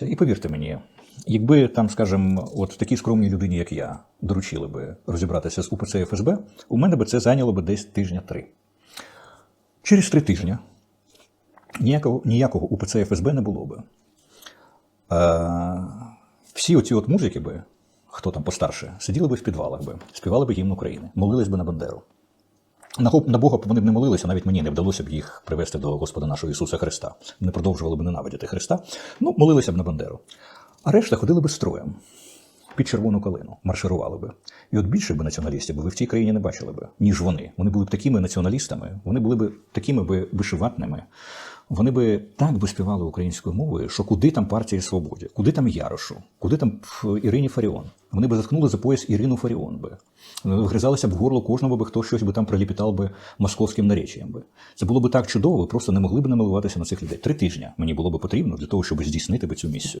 І повірте мені, якби там, скажімо, от такій скромній людині, як я, доручили би розібратися з УПЦ ФСБ, у мене би це зайняло би десь тижня три. Через три тижні ніякого, ніякого УПЦ ФСБ не було би. Е, всі оці от музики би, хто там постарше, сиділи би в підвалах би, співали би гімн України, молились би на Бандеру. На, Бога б вони б не молилися, навіть мені не вдалося б їх привести до Господа нашого Ісуса Христа. Не продовжували б ненавидіти Христа. Ну, молилися б на Бандеру. А решта ходили би строєм під червону калину, марширували би. І от більше б націоналістів би ви в цій країні не бачили би, ніж вони. Вони були б такими націоналістами, вони були б такими би вишиватними. Вони би так би співали українською мовою, що куди там партії свободі, куди там Ярошу, куди там Ірині Фаріон. Вони би заткнули за пояс Ірину Фаріон би. Вони вгризалися б в горло кожного би хто щось би там приліпітав би московським наречіям би. Це було б так чудово, ви просто не могли б намилуватися на цих людей. Три тижні мені було б потрібно для того, щоб здійснити би цю місію.